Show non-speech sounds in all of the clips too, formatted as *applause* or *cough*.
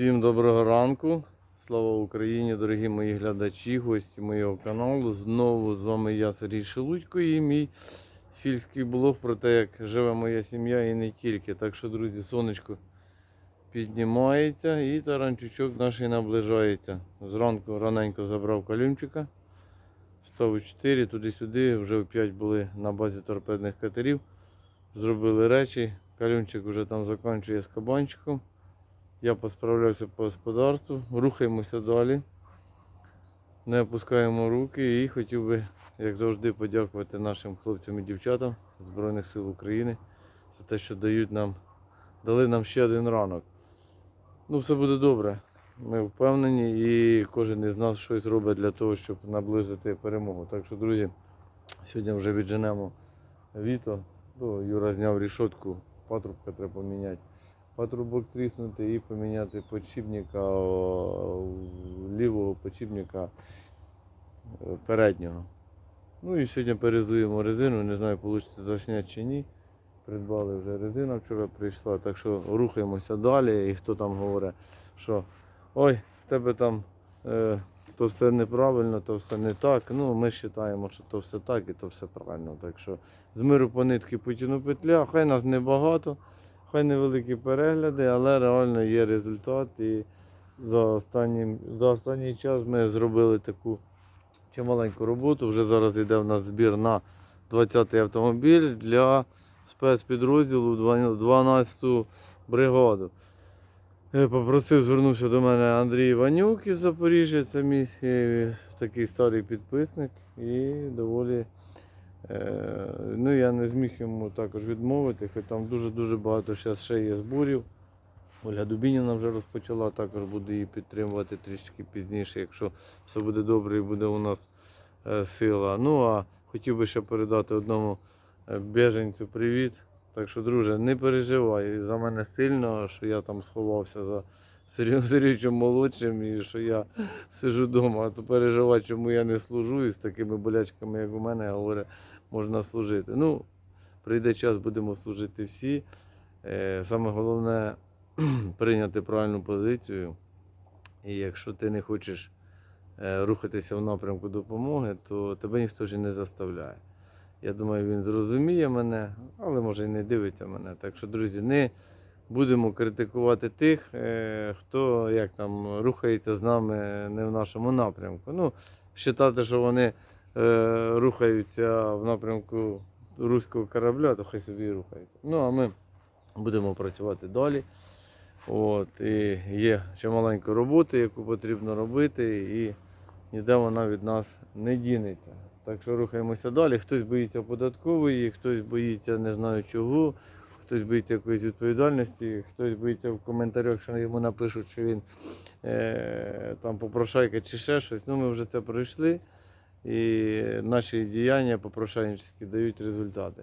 Всім доброго ранку. Слава Україні, дорогі мої глядачі, гості моєго каналу. Знову з вами я, Сергій Шелудько, і мій сільський блог про те, як живе моя сім'я і не тільки. Так що, друзі, сонечко піднімається і таранчучок наш наближається. Зранку раненько забрав калюмчика. Став у 4, туди-сюди, вже в 5 були на базі торпедних катерів. Зробили речі. Калюмчик вже там закінчує з кабанчиком. Я посправлявся по господарству, рухаємося далі. Не опускаємо руки і хотів би, як завжди, подякувати нашим хлопцям і дівчатам Збройних сил України за те, що дають нам, дали нам ще один ранок. Ну, все буде добре. Ми впевнені і кожен із нас щось робить для того, щоб наблизити перемогу. Так що, друзі, сьогодні вже відженемо віто. Ну, Юра зняв рішотку, патрубка треба поміняти патрубок тріснути і поміняти подшипника лівого подшипника е, переднього. Ну і сьогодні перезуємо резину, не знаю, вийде засняти чи ні. Придбали вже резина вчора прийшла, так що рухаємося далі. І хто там говорить, що ой, в тебе там е, то все неправильно, то все не так. Ну, ми вважаємо, що то все так і то все правильно. Так що з миру по нитки потяну петля, хай нас небагато. Хай невеликі перегляди, але реально є результат. І за останній, за останній час ми зробили таку чималеньку роботу. Вже зараз йде в нас збір на 20-й автомобіль для спецпідрозділу 12-ту бригаду. Е, Попросив, звернувся до мене Андрій Іванюк із Запоріжжя, це мій е, такий старий підписник і доволі Ну, я не зміг йому також відмовити, хоч там дуже-дуже багато зараз ще є зборів. Оля Дубініна вже розпочала, також буду її підтримувати трішки пізніше, якщо все буде добре і буде у нас е, сила. Ну а хотів би ще передати одному е, біженцю привіт. Так що, друже, не переживай за мене сильно, що я там сховався за Сергієм Сергійовичем молодшим і що я сижу вдома, а то переживати, чому я не служу і з такими болячками, як у мене, говорить, можна служити. Ну, прийде час, будемо служити всі. Е, Саме головне *clears throat* прийняти правильну позицію. І якщо ти не хочеш е, рухатися в напрямку допомоги, то тебе ніхто ж і не заставляє. Я думаю, він зрозуміє мене, але може і не дивиться мене. Так що, друзі, не будемо критикувати тих, е, хто як там рухається з нами не в нашому напрямку. Ну, вважати, що вони е, рухаються в напрямку руського корабля, то хай собі і рухаються. Ну, а ми будемо працювати далі. От, і є чималенько роботи, яку потрібно робити, і ніде вона від нас не дінеться. Так що рухаємося далі. Хтось боїться податкової, хтось боїться не знаю чого, хтось боїться якоїсь відповідальності, хтось боїться в коментарях, що йому напишуть, що він е, там попрошайка чи ще щось. Ну, ми вже це пройшли. І наші діяння попрошайницькі дають результати.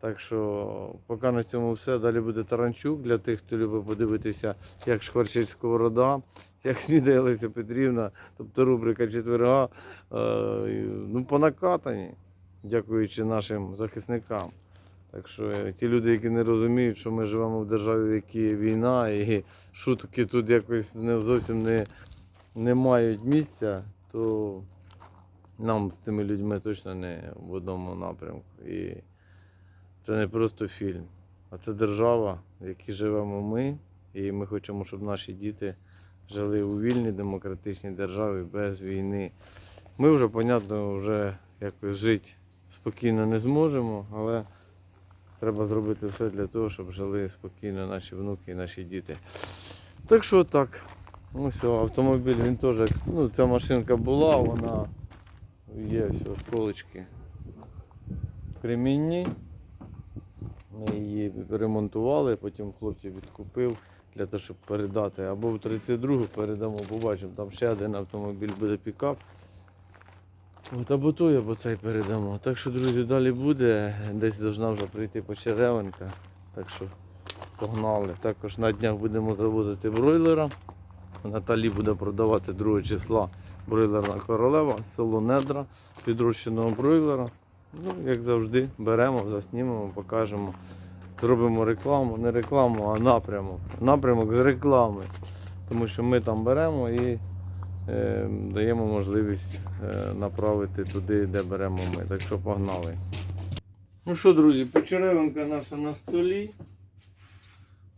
Так що поки на цьому все. Далі буде Таранчук для тих, хто любить подивитися, як шкварчить сковорода, як снідає Леся Петрівна, тобто рубрика четверга. Е, ну, по накатанні, дякуючи нашим захисникам. Так що е, ті люди, які не розуміють, що ми живемо в державі, в якій є війна, і *laughs* шутки тут якось не зовсім не, не мають місця, то нам з цими людьми точно не в одному напрямку. І це не просто фільм, а це держава, в якій живемо ми. І ми хочемо, щоб наші діти жили у вільній демократичній державі без війни. Ми вже, понятно, вже якось жити спокійно не зможемо, але треба зробити все для того, щоб жили спокійно наші внуки і наші діти. Так що так. Ну все, автомобіль він теж, ну ця машинка була, вона є все, сколочки кремінні. Ми її ремонтували, потім хлопців відкупив для того, щоб передати. Або в 32-гу передамо, побачимо, там ще один автомобіль буде пікап. От або той, або цей передамо. Так що, друзі, далі буде. Десь повинна вже прийти почеревинка. Так що погнали. Також на днях будемо завозити бройлера. Наталі буде продавати 2 числа бройлерна королева, село Недра, підрощеного бройлера. Ну, як завжди, беремо, заснімемо, покажемо. Зробимо рекламу, не рекламу, а напрямок. Напрямок з реклами. тому що ми там беремо і даємо можливість е, направити туди, де беремо ми. Так що погнали. Ну що, друзі, почеревинка наша на столі.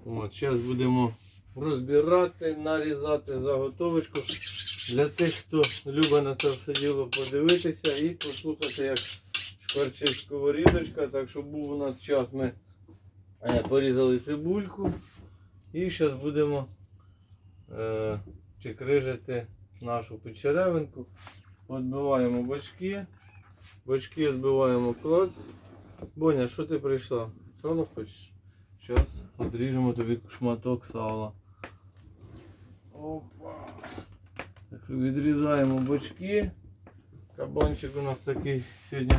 От, зараз будемо розбирати, нарізати заготовочку. Для тих, хто любить на це все діло подивитися і послухати, як шкварчить сковорідочка. Так що був у нас час, ми порізали цибульку. І зараз будемо е, чекрижити нашу печеревинку. Відбиваємо бочки. Бочки відбиваємо клац. Боня, що ти прийшла? Сало хочеш? Зараз відріжемо тобі шматок сала. Опа. Так, відрізаємо бочки. Кабанчик у нас такий сьогодні.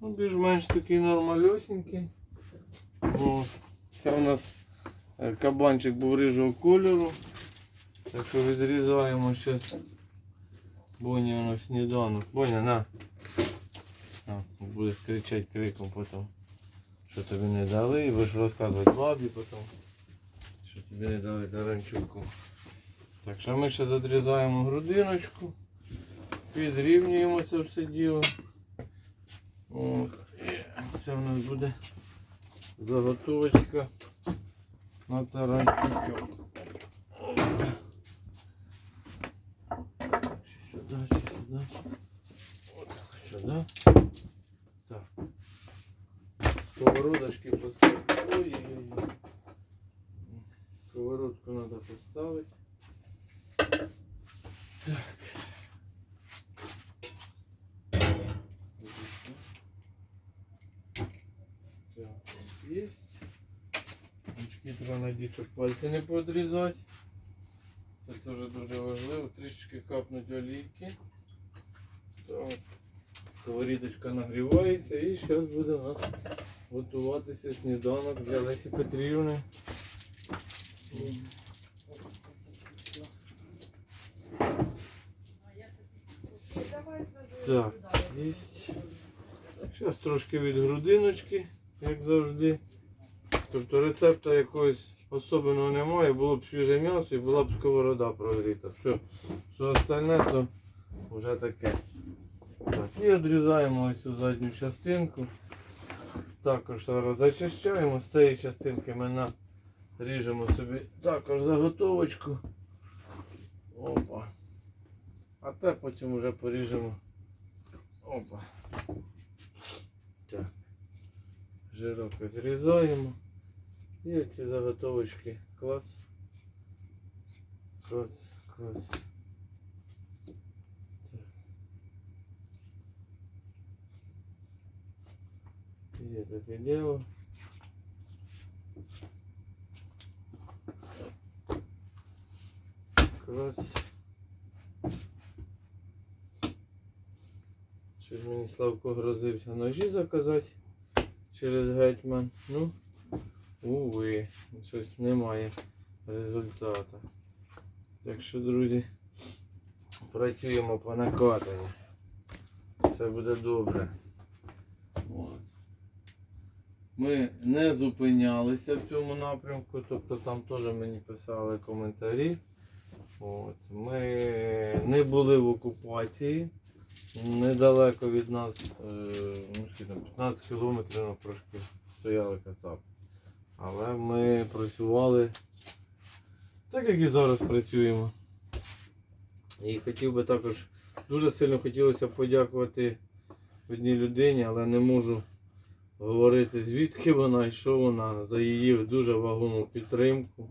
Ну, більш-менш такий нормальосенький. Це у нас е, кабанчик був рижого кольору. Так що відрізаємо зараз. Боня у сніданок. Боня, на. А, буде кричати криком потім. Що тобі не дали, будеш розказувати бабі потім. Що тобі не дали таранчуку. Так що ми ще задрізаємо грудиночку. Підрівнюємо це все діло. От. Це в нас буде заготовочка на таранчучок. Ще сюди, ще сюди. Сюди. Так. Сковородочки поставити. Ой-ой-ой. Сковородку треба поставити. Так. Так, есть. Ручки треба надіти, щоб пальці не подрізати. Це теж дуже важливо. Трішечки капнуть олійки. Так. Сковорідочка нагрівається і зараз буде у нас готуватися сніданок для Лесі Петрівни. Так. Зараз трошки від грудиночки, як завжди. Тобто рецепта якогось особливого немає, було б свіже м'ясо і була б сковорода прогріта. Все, все остальне то вже таке. І відрізаємо ось цю задню частинку. Також зараз зачищаємо. З цієї частинки ми наріжемо собі також заготовочку. Опа. А те потім вже поріжемо. Опа. Так. Жирок відрізаємо. І оці заготовочки клас. Клас, клас. Є таке діло. Клас. Щось мені Славко грозився ножі заказати через гетьман. Ну, уви, щось немає результату. Так що, друзі, працюємо по накатанні. Все буде добре. От. Ми не зупинялися в цьому напрямку, тобто там теж мені писали коментарі. От. Ми не були в окупації. Недалеко від нас, е, ну скільки 15 кілометрів трошки стояли кацап. Але ми працювали так, як і зараз працюємо. І хотів би також, дуже сильно хотілося подякувати одній людині, але не можу говорити звідки вона і що вона, за її дуже вагому підтримку.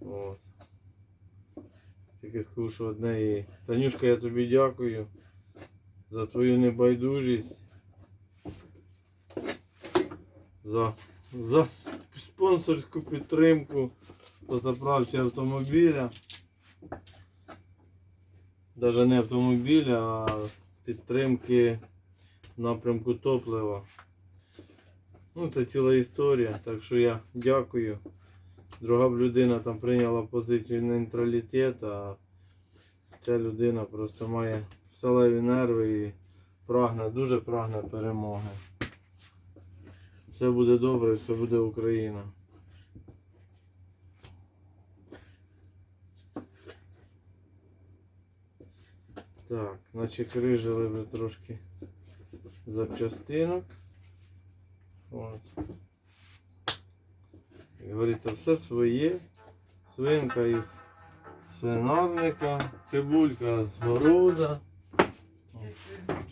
От. Тільки скажу, що одне і. Танюшка, я тобі дякую за твою небайдужість. За, за спонсорську підтримку по заправці автомобіля. Навіть не автомобіля, а підтримки напрямку топлива. Ну, Це ціла історія. Так що я дякую. Друга б людина там прийняла позицію нейтралітету, а ця людина просто має сталеві нерви і прагне, дуже прагне перемоги. Все буде добре, все буде Україна. Так, наче крижили вже трошки запчастинок. От. Як говориться, все своє. Свинка із свинарника, цибулька з города.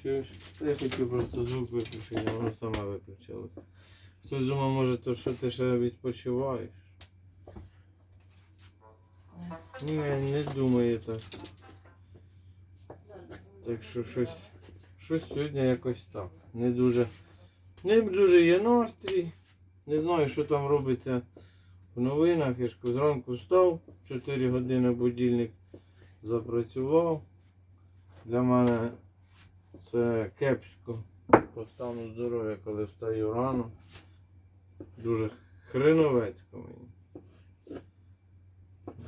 Чуєш? Я хотів просто звук виключити, воно саме виключилось. Хтось думав, може, то що ти ще відпочиваєш? Ні, не думаю так. Так що щось, щось сьогодні якось так. Не дуже, не дуже є настрій. Не знаю, що там робиться в новинах. Я ж зранку встав, 4 години будильник запрацював. Для мене це кепсько по стану здоров'я, коли встаю рано. Дуже хреновецько мені.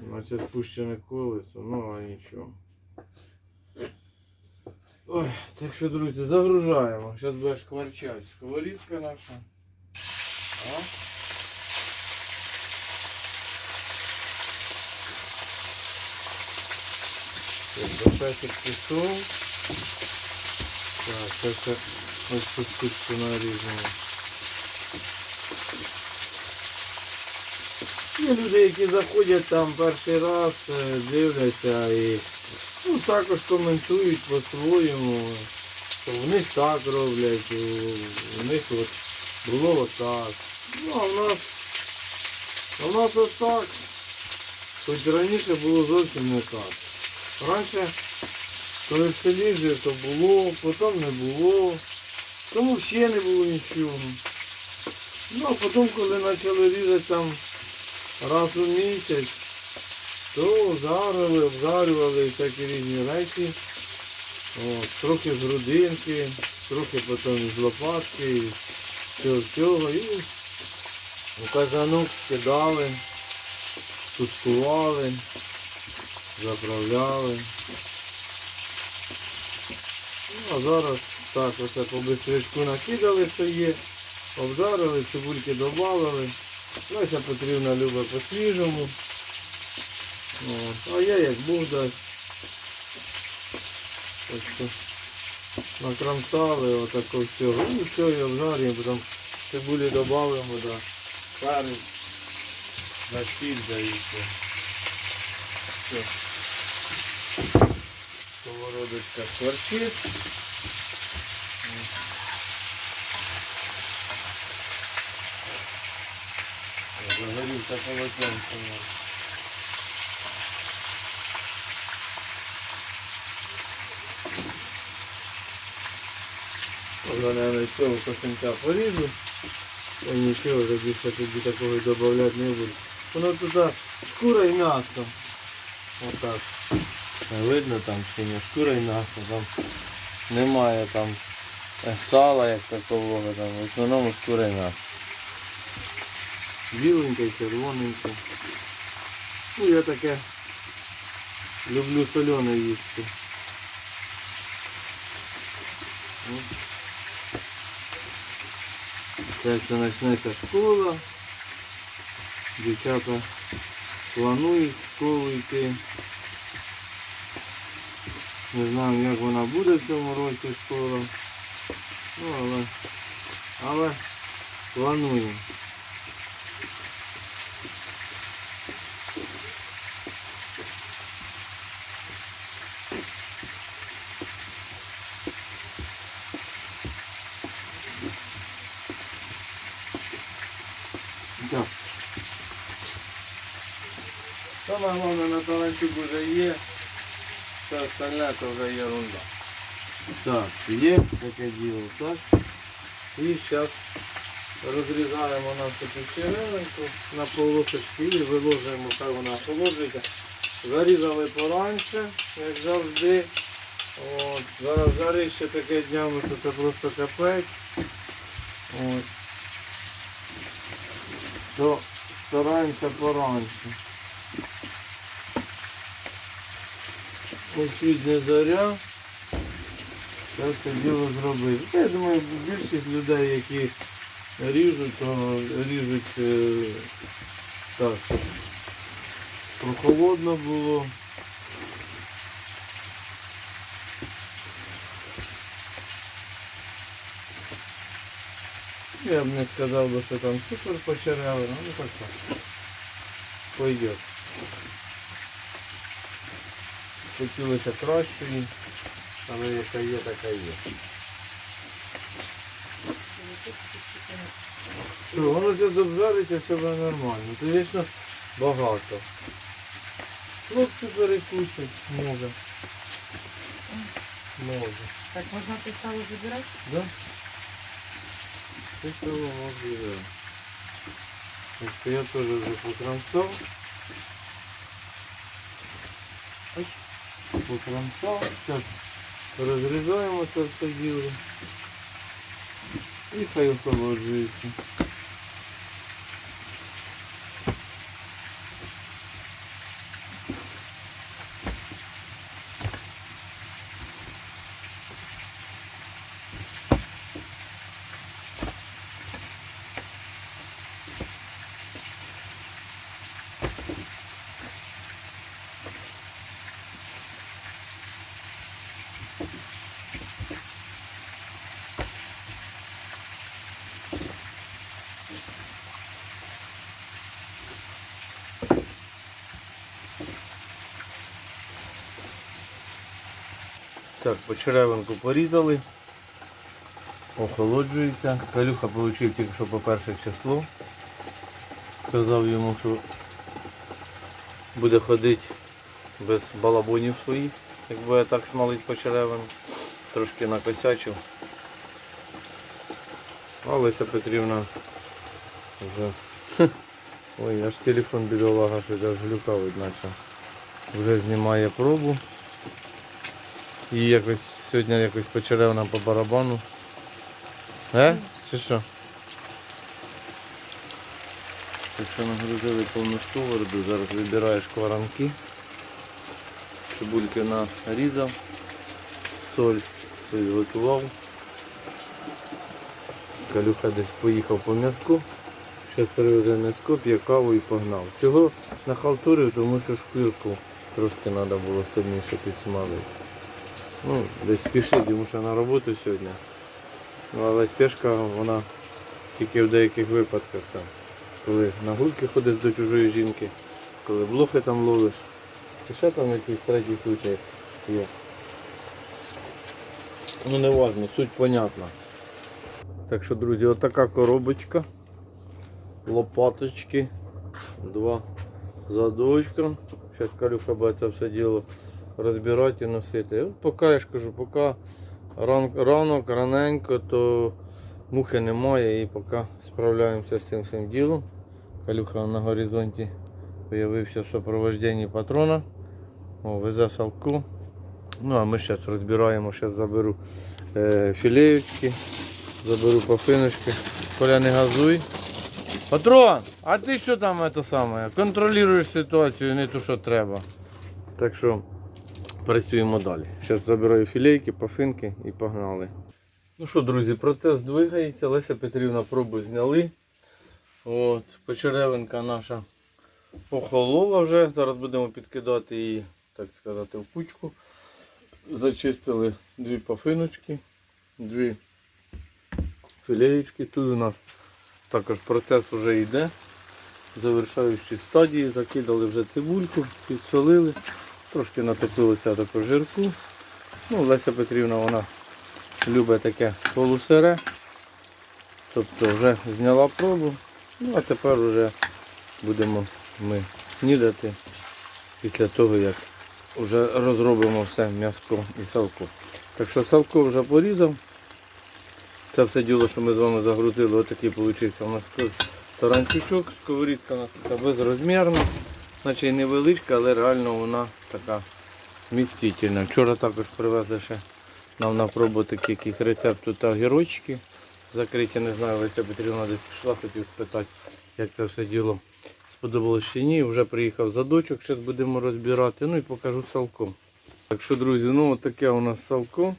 Значить, спущене колесо, ну а нічого. Ой, так що, друзі, загружаємо. Зараз буде шкварчать сковорідка наша. А? Так, Запасик пішов. Так, це все ось тут штучку нарізано. Є люди, які заходять там перший раз, е, дивляться і ну, також коментують по-своєму, що в них так роблять, у- них от було отак. Ну, а в нас, а в нас отак. Хоч раніше було зовсім не так. Раніше, коли в селі жив, то було, потім не було, тому ще не було нічого. Ну, а потім, коли почали різати там раз у місяць, то жарили, обжарювали всякі різні речі. От, трохи з грудинки, трохи потім з лопатки, всього всього. І у казанок скидали, тушкували, заправляли. Ну, а зараз так оце по бистричку накидали, що є, обжарили, цибульки додали. Леся Петрівна любить по-свіжому. От. А я як дасть. Так що накрамсали отако всього. Ну все, і обжарюємо, потім цибулі додаємо, да. Перець, на сіль да і все. Все. Сковородочка скворчить. Загорівся полотенце. Можна, наверное, цього косинця поріжу. Я нічого вже більше тоді такого додавати не буду. Воно туди шкура і м'ясо. Отак. Видно там чи не шкура і м'ясо. Там немає там е, сала як такового. Там. В основному шкура і м'ясо. Біленьке, червоненьке. Ну я таке люблю солене їсти. Це все почнеться школа. Дівчата планують в школу йти. Не знаю, як вона буде в цьому році школа. Ну, але, але плануємо. Так. Саме головне на талантик вже є. Все остальне то вже ерунда. Так, є діло, так. І зараз розрізаємо нашу печеринку на полосочки і виложуємо, хай вона охолоджується. Зарізали пораньше, як завжди. От, зараз жарище таке днями, що це просто капець. От. То стараємося пораньше. хоч не заря, я все діло зробив. Я думаю, більшість людей, які ріжуть, то ріжуть е, так, щоб прохолодно було. Я б не сказав би, що там супер почеряли, ну так так. Пойдет. Хотілося кращої, але яка є, така є. Що, воно вже обжариться, все буде нормально. То вічно багато. Хлопці перекусять, може. Може. Так, можна це сало забирати? Да? Це цього може. Ось я теж вже покромсав. Ось, покромсав. Зараз розрізаємо це все діло. І хай охолоджується. Так, почеревинку порізали. Охолоджується. Калюха отримав тільки що по перше число. Сказав йому, що буде ходити без балабонів своїх, як буде так смалить почеревину. Трошки накосячив. А Петрівна вже. Ой, аж телефон бідолага, що аж глюкавить наче. Вже знімає пробу. І якось сьогодні якось почеревна по барабану. Е? Чи що? Так що нагрузили повну сковороду, зараз вибираєш кваранки. Цибульки нарізав, соль підготував. Калюха десь поїхав по м'язку. Зараз перевезе м'язко, п'є каву і погнав. Чого нахалтурив, тому що шкірку трошки треба було сильніше підсмалити. Ну, десь спішить, йому ще на роботу сьогодні. Ну, але спешка вона тільки в деяких випадках там. Коли на гульки ходиш до чужої жінки, коли блохи там ловиш. І ще там якийсь третій случай є. Ну не важно, суть понятна. Так що, друзі, отака коробочка. Лопаточки. Два задочка. Зараз Калюха буде все діло розбирати і носити. От поки я ж кажу, поки ран, ранок, раненько, то мухи немає і поки справляємося з цим всім ділом. Калюха на горизонті появився в супроводженні патрона. О, везе салку. Ну а ми зараз розбираємо, зараз заберу е, філеєчки, заберу пафиночки. Коля не газуй. Патрон, а ти що там це саме? Контролюєш ситуацію, не то, що треба. Так що працюємо далі. Зараз забираю філейки, пафинки і погнали. Ну що, друзі, процес двигається. Леся Петрівна пробу зняли. От, Почеревинка наша охолола вже. Зараз будемо підкидати її, так сказати, в кучку. Зачистили дві пафиночки, дві філеєчки. Тут у нас також процес вже йде. Завершаючі стадії, закидали вже цибульку, підсолили. Трошки натопилося також жирку. Ну, Леся Петрівна вона любить таке полусире. Тобто вже зняла пробу. Ну а тепер вже будемо ми снідати після того, як вже розробимо все м'яско і салко. Так що салко вже порізав. Це все діло, що ми з вами загрузили, отакий вийшов у нас таранчучок, сковорідка у нас така безрозмірна, й невеличка, але реально вона така вмістительна. Вчора також привезли ще нам на пробу такий якийсь рецепт тут огірочки закриті, не знаю, Леся Петрівна десь пішла, хотів спитати, як це все діло сподобалось чи ні. Вже приїхав задочок, зараз будемо розбирати, ну і покажу салко. Так що, друзі, ну таке у нас салко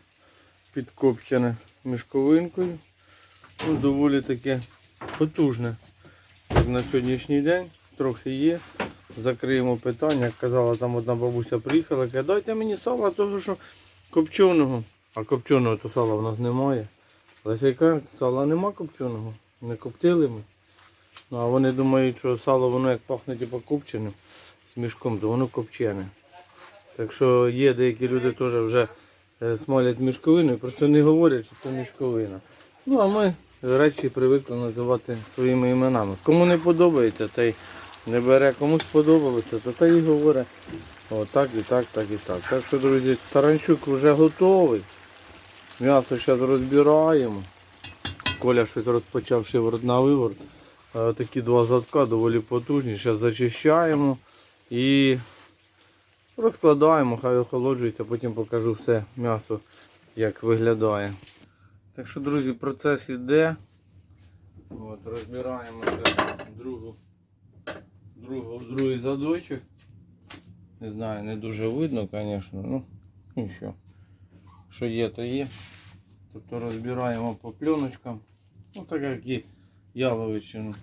підкопчене мішковинкою. Ну, доволі таке потужне. Як на сьогоднішній день трохи є. Закриємо питання. Як казала, там одна бабуся приїхала, каже, дайте мені сала, того що копченого. А копченого то сала в нас немає. Леся яка сала нема копченого. Не коптили ми. Ну, а вони думають, що сало воно як пахне типу копченим з мішком, то воно копчене. Так що є деякі люди теж вже е, смалять мішковиною, просто не говорять, що це мішковина. Ну а ми речі привикли називати своїми іменами. Кому не подобається, та й не бере, кому сподобалося, то та й говорить. О, так і так, так і так. Так що, друзі, таранчук вже готовий. М'ясо зараз розбираємо. Коля щось розпочав шиворот на виворот. Такі два задка доволі потужні. Зараз зачищаємо і розкладаємо, хай охолоджується, потім покажу все м'ясо, як виглядає. Так що, друзі, процес іде. От, розбираємо ще другу, другу, другий задочок. Не знаю, не дуже видно, звісно. Ну, нічого. Що є, то є. Тобто розбираємо по пленочкам. Ну так як і яловичину.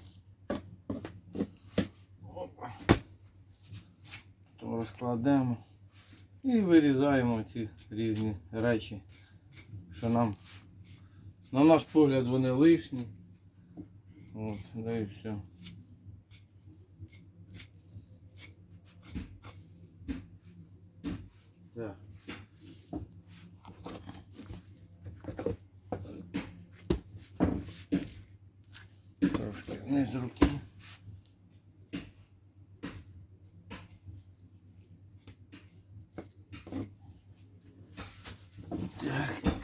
Опа. То розкладемо і вирізаємо ці різні речі, що нам, на наш погляд, вони лишні. От, да і все. Так. Трошки вниз руки. Так.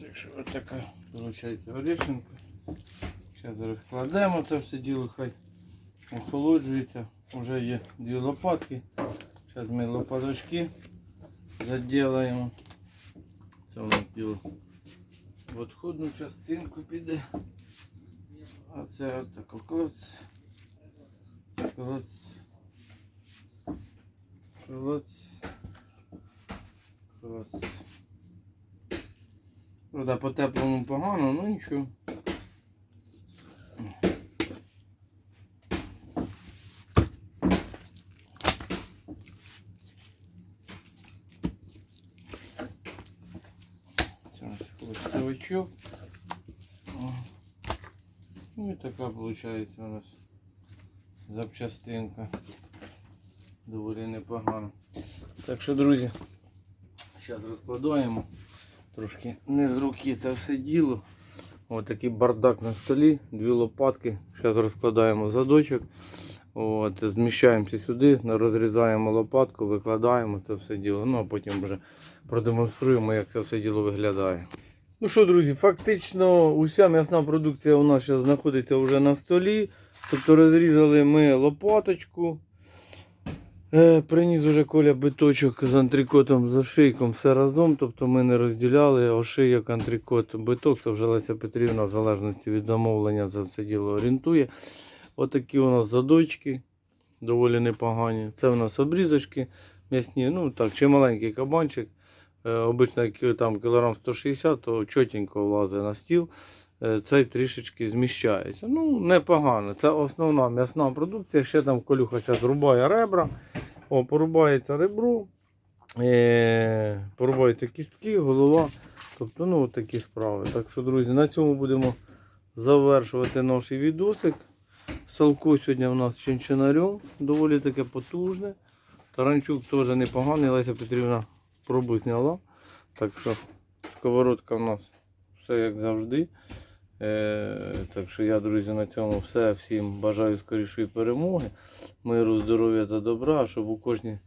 Так що ось така виходить орішинка. Зараз розкладемо це все діло, хай охолоджується. Уже є дві лопатки. Зараз ми лопаточки заділаємо. Це у нас діло в відходну частинку піде. А це отако клоц. Клоц. Клоц. Клоц. Правда, по теплому погано, ну нічого. Це у нас хвостовичок. Ну і така виходить у нас запчастинка. Доволі непогано. Так що, друзі, зараз розкладаємо. Трошки не з руки це все діло. Ось такий бардак на столі, дві лопатки. Зараз розкладаємо задочок. От, зміщаємося сюди, розрізаємо лопатку, викладаємо це все діло. Ну а потім вже продемонструємо, як це все діло виглядає. Ну що, друзі, фактично уся м'ясна продукція у нас зараз знаходиться вже на столі. Тобто розрізали ми лопаточку. Е, Приніс уже Коля биточок з антрикотом, з ошийком, все разом. Тобто ми не розділяли ошийок, антрикот, биток. Це вже Леся Петрівна, в залежності від замовлення, це все діло орієнтує. Отакі у нас задочки, доволі непогані. Це у нас обрізочки м'ясні. Ну так, чи маленький кабанчик. Е, Обично як там кілограм 160, то чотенько влазить на стіл. Е, Цей трішечки зміщається. Ну, непогано. Це основна м'ясна продукція. Ще там колюха зараз рубає ребра. О, порубається ребро, е, порубаються кістки, голова. Тобто, ну, такі справи. Так що, друзі, на цьому будемо завершувати наш відосик. Салко сьогодні у нас чинчинарем, доволі таке потужне. Таранчук теж непоганий, Леся Петрівна пробу зняла. Так що сковородка в нас все як завжди. Е, так що я, друзі, на цьому все. Всім бажаю скорішої перемоги, миру, здоров'я та добра, щоб у кожній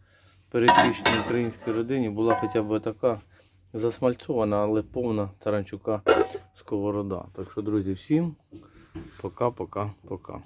пересічній українській родині була хоча б така засмальцована, але повна таранчука сковорода. Так що, друзі, всім пока-пока-пока.